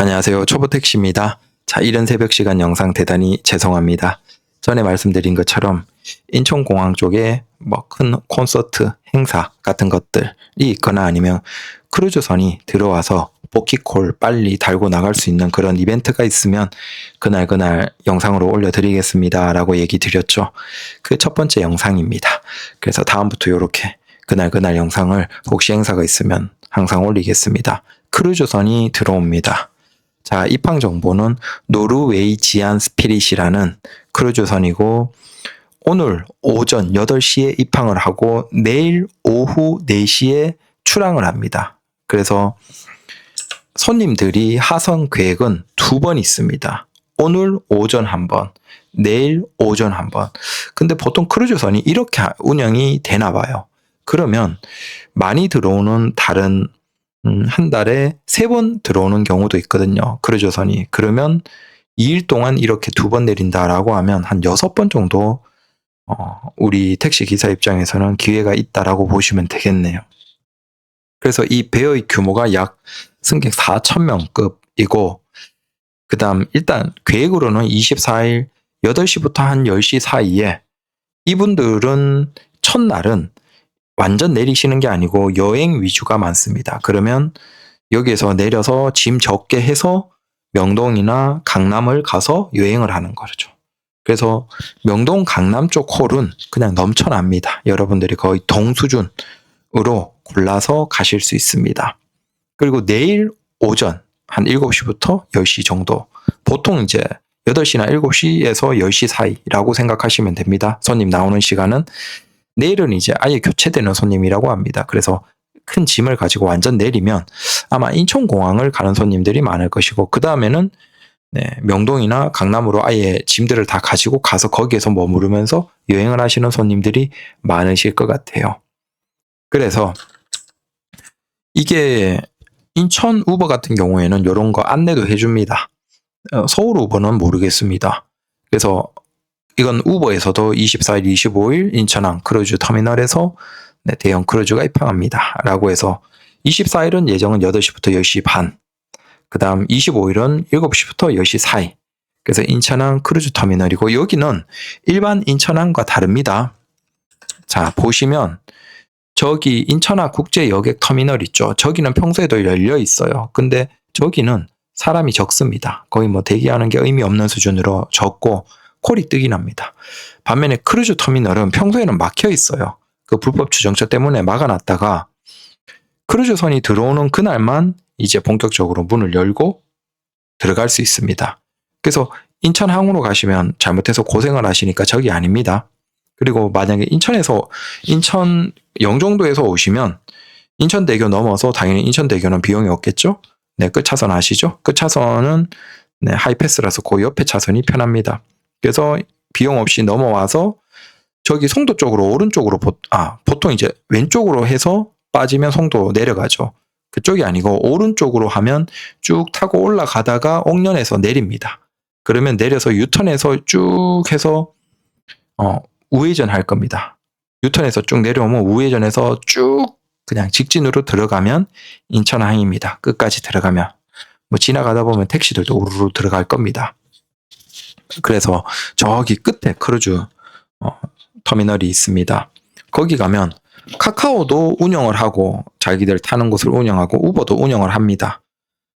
안녕하세요. 초보택시입니다. 자, 이른 새벽 시간 영상 대단히 죄송합니다. 전에 말씀드린 것처럼 인천공항 쪽에 뭐 큰 콘서트, 행사 같은 것들이 있거나 아니면 크루즈선이 들어와서 보키콜 빨리 달고 나갈 수 있는 그런 이벤트가 있으면 그날 그날 영상으로 올려드리겠습니다. 라고 얘기 드렸죠. 그 첫 번째 영상입니다. 그래서 다음부터 이렇게 그날 그날 영상을 혹시 행사가 있으면 항상 올리겠습니다. 크루즈선이 들어옵니다. 자, 입항 정보는 노르웨이 지안 스피릿이라는 크루즈선이고 오늘 오전 8시에 입항을 하고 내일 오후 4시에 출항을 합니다. 그래서 손님들이 하선 계획은 두 번 있습니다. 오늘 오전 한 번, 내일 오전 한 번. 근데 보통 크루즈선이 이렇게 운영이 되나 봐요. 그러면 많이 들어오는 다른 음, 한 달에 세 번 들어오는 경우도 있거든요. 크루즈선이. 그러면 2일 동안 이렇게 두 번 내린다라고 하면 한 여섯 번 정도 어, 우리 택시 기사 입장에서는 기회가 있다라고 보시면 되겠네요. 그래서 이 배의 규모가 약 승객 4,000명급이고, 그 다음, 일단 계획으로는 24일 8시부터 한 10시 사이에 이분들은 첫날은 완전 내리시는 게 아니고 여행 위주가 많습니다. 그러면 여기에서 내려서 짐 적게 해서 명동이나 강남을 가서 여행을 하는 거죠. 그래서 명동 강남 쪽 홀은 그냥 넘쳐납니다. 여러분들이 거의 동수준으로 골라서 가실 수 있습니다. 그리고 내일 오전 한 7시부터 10시 정도 보통 이제 8시나 7시에서 10시 사이라고 생각하시면 됩니다. 손님 나오는 시간은 내일은 이제 아예 교체되는 손님이라고 합니다. 그래서 큰 짐을 가지고 완전 내리면 아마 인천공항을 가는 손님들이 많을 것이고 그 다음에는 네, 명동이나 강남으로 아예 짐들을 다 가지고 가서 거기에서 머무르면서 여행을 하시는 손님들이 많으실 것 같아요. 그래서 이게 인천 우버 같은 경우에는 이런 거 안내도 해줍니다. 어, 서울 우버는 모르겠습니다. 그래서 이건 우버에서도 24일, 25일 인천항 크루즈 터미널에서 네, 대형 크루즈가 입항합니다. 라고 해서 24일은 예정은 8시부터 10시 반, 그 다음 25일은 7시부터 10시 사이. 그래서 인천항 크루즈 터미널이고 여기는 일반 인천항과 다릅니다. 자, 보시면 저기 인천항 국제 여객 터미널 있죠. 저기는 평소에도 열려 있어요. 근데 저기는 사람이 적습니다. 거의 뭐 대기하는 게 의미 없는 수준으로 적고 콜이 뜨긴 합니다. 반면에 크루즈 터미널은 평소에는 막혀 있어요. 그 불법 주정차 때문에 막아놨다가 크루즈선이 들어오는 그날만 이제 본격적으로 문을 열고 들어갈 수 있습니다. 그래서 인천항으로 가시면 잘못해서 고생을 하시니까 저기 아닙니다. 그리고 만약에 인천에서 인천 영종도에서 오시면 인천대교 넘어서 당연히 인천대교는 비용이 없겠죠? 네, 끝 차선 아시죠? 끝 차선은 네, 하이패스라서 그 옆에 차선이 편합니다. 그래서 비용 없이 넘어와서 저기 송도 쪽으로 오른쪽으로 보, 아 보통 이제 왼쪽으로 해서 빠지면 송도 내려가죠. 그쪽이 아니고 오른쪽으로 하면 쭉 타고 올라가다가 옥년에서 내립니다. 그러면 내려서 유턴해서 쭉 해서 어, 우회전 할 겁니다. 유턴해서 쭉 내려오면 우회전해서 쭉 그냥 직진으로 들어가면 인천항입니다. 끝까지 들어가면 뭐 지나가다 보면 택시들도 우르르 들어갈 겁니다. 그래서 저기 끝에 크루즈 어, 터미널이 있습니다. 거기 가면 카카오도 운영을 하고 자기들 타는 곳을 운영하고 우버도 운영을 합니다.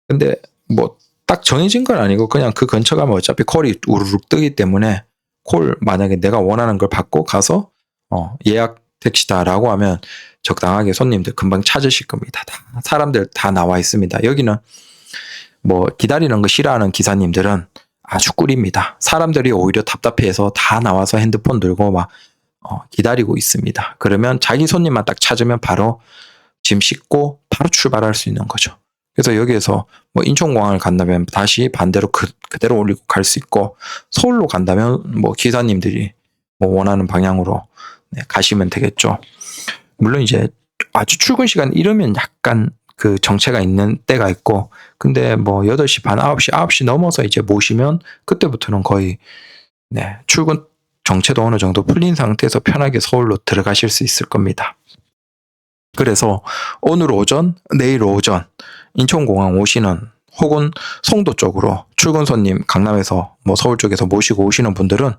근데 뭐 딱 정해진 건 아니고 그냥 그 근처 가면 어차피 콜이 우르륵 뜨기 때문에 콜 만약에 내가 원하는 걸 받고 가서 어, 예약 택시다라고 하면 적당하게 손님들 금방 찾으실 겁니다. 다, 사람들 다 나와 있습니다. 여기는 뭐 기다리는 거 싫어하는 기사님들은 아주 꿀입니다. 사람들이 오히려 답답해서 다 나와서 핸드폰 들고 막 어, 기다리고 있습니다. 그러면 자기 손님만 딱 찾으면 바로 짐 싣고 바로 출발할 수 있는 거죠. 그래서 여기에서 뭐 인천공항을 간다면 다시 반대로 그, 그대로 올리고 갈 수 있고 서울로 간다면 뭐 기사님들이 뭐 원하는 방향으로 네, 가시면 되겠죠. 물론 이제 아주 출근 시간 이르면 약간 그 정체가 있는 때가 있고 근데 뭐 8시 반 9시 9시 넘어서 이제 모시면 그때부터는 거의 네, 출근 정체도 어느 정도 풀린 상태에서 편하게 서울로 들어가실 수 있을 겁니다. 그래서 오늘 오전, 내일 오전 인천공항 오시는 혹은 송도 쪽으로 출근 손님 강남에서 뭐 서울 쪽에서 모시고 오시는 분들은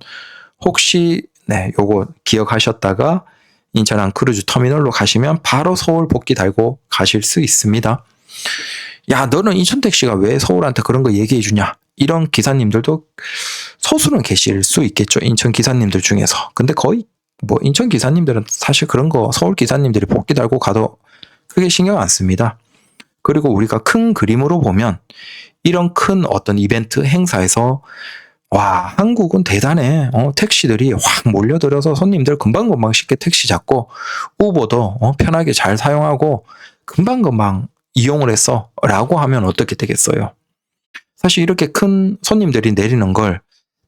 혹시 네, 요거 기억하셨다가 인천항 크루즈 터미널로 가시면 바로 서울 복귀 달고 가실 수 있습니다. 야, 너는 인천 택시가 왜 서울한테 그런 거 얘기해 주냐? 이런 기사님들도 소수는 계실 수 있겠죠. 인천 기사님들 중에서. 근데 거의 뭐 인천 기사님들은 사실 그런 거 서울 기사님들이 복귀 달고 가도 크게 신경 안 씁니다. 그리고 우리가 큰 그림으로 보면 이런 큰 어떤 이벤트 행사에서 와 한국은 대단해. 어, 택시들이 확 몰려들어서 손님들 금방금방 쉽게 택시 잡고 우버도 어, 편하게 잘 사용하고 금방금방 이용을 했어. 라고 하면 어떻게 되겠어요? 사실 이렇게 큰 손님들이 내리는 걸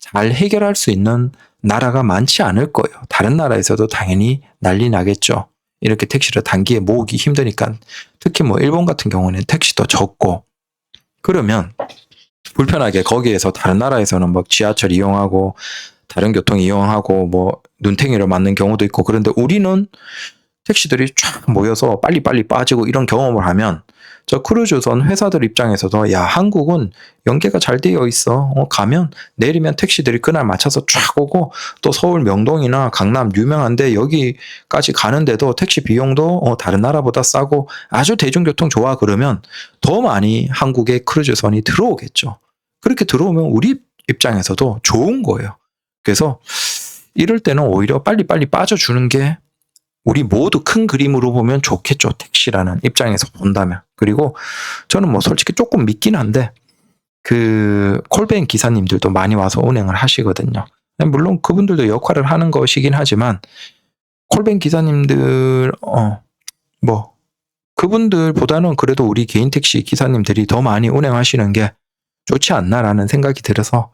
잘 해결할 수 있는 나라가 많지 않을 거예요. 다른 나라에서도 당연히 난리 나겠죠. 이렇게 택시를 단기에 모으기 힘드니까. 특히 뭐 일본 같은 경우는 택시도 적고. 그러면 불편하게 거기에서 다른 나라에서는 막 지하철 이용하고 다른 교통 이용하고 뭐 눈탱이를 맞는 경우도 있고 그런데 우리는 택시들이 쫙 모여서 빨리빨리 빠지고 이런 경험을 하면 저 크루즈선 회사들 입장에서도 야 한국은 연계가 잘 되어 있어. 어, 가면 내리면 택시들이 그날 맞춰서 쫙 오고 또 서울 명동이나 강남 유명한데 여기까지 가는데도 택시 비용도 어, 다른 나라보다 싸고 아주 대중교통 좋아 그러면 더 많이 한국에 크루즈선이 들어오겠죠 그렇게 들어오면 우리 입장에서도 좋은 거예요 그래서 이럴 때는 오히려 빨리빨리 빠져주는 게 우리 모두 큰 그림으로 보면 좋겠죠. 택시라는 입장에서 본다면. 그리고 저는 뭐 솔직히 조금 믿긴 한데 그 콜뱅 기사님들도 많이 와서 운행을 하시거든요. 물론 그분들도 역할을 하는 것이긴 하지만 콜뱅 기사님들 어뭐 그분들보다는 그래도 우리 개인 택시 기사님들이 더 많이 운행하시는 게 좋지 않나라는 생각이 들어서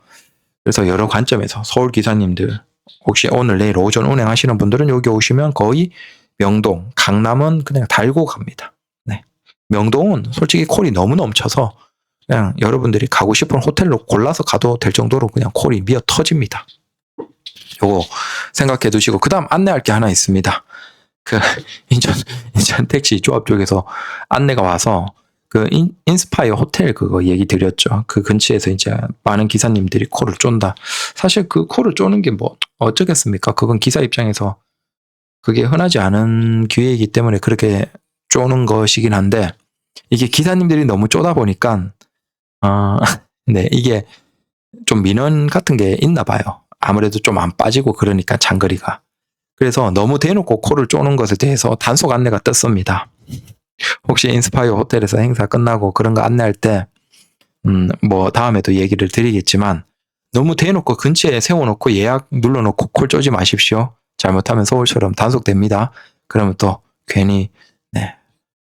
그래서 여러 관점에서 서울 기사님들 혹시 오늘 내일 오전 운행하시는 분들은 여기 오시면 거의 명동, 강남은 그냥 달고 갑니다. 네. 명동은 솔직히 콜이 너무 넘쳐서 그냥 여러분들이 가고 싶은 호텔로 골라서 가도 될 정도로 그냥 콜이 미어 터집니다. 요거 생각해 두시고 그다음 안내할 게 하나 있습니다. 그 인천 인천 택시 조합 쪽에서 안내가 와서 그 인, 인스파이어 호텔 그거 얘기 드렸죠. 그 근처에서 이제 많은 기사님들이 콜을 쫀다. 사실 그 콜을 쪼는 게 뭐 어쩌겠습니까? 그건 기사 입장에서 그게 흔하지 않은 기회이기 때문에 그렇게 쪼는 것이긴 한데 이게 기사님들이 너무 쪼다 보니까 어, 네 이게 좀 민원 같은 게 있나 봐요. 아무래도 좀 안 빠지고 그러니까 장거리가. 그래서 너무 대놓고 콜을 쪼는 것에 대해서 단속 안내가 떴습니다. 혹시 인스파이어 호텔에서 행사 끝나고 그런 거 안내할 때, 음, 뭐, 다음에도 얘기를 드리겠지만, 너무 대놓고 근처에 세워놓고 예약 눌러놓고 콜 쪼지 마십시오. 잘못하면 서울처럼 단속됩니다. 그러면 또 괜히, 네,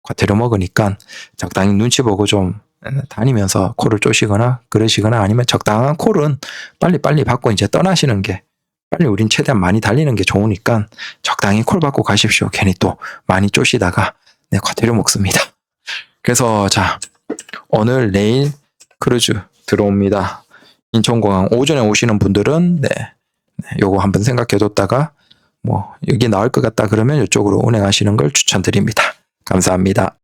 과태료 먹으니까 적당히 눈치 보고 좀 다니면서 콜을 쪼시거나 그러시거나 아니면 적당한 콜은 빨리빨리 받고 이제 떠나시는 게 빨리 우린 최대한 많이 달리는 게 좋으니까 적당히 콜 받고 가십시오. 괜히 또 많이 쪼시다가 네, 과태료 먹습니다. 그래서 자 오늘 내일 크루즈 들어옵니다. 인천공항 오전에 오시는 분들은 네, 네 요거 한번 생각해뒀다가 뭐 여기 나올 것 같다 그러면 이쪽으로 운행하시는 걸 추천드립니다. 감사합니다.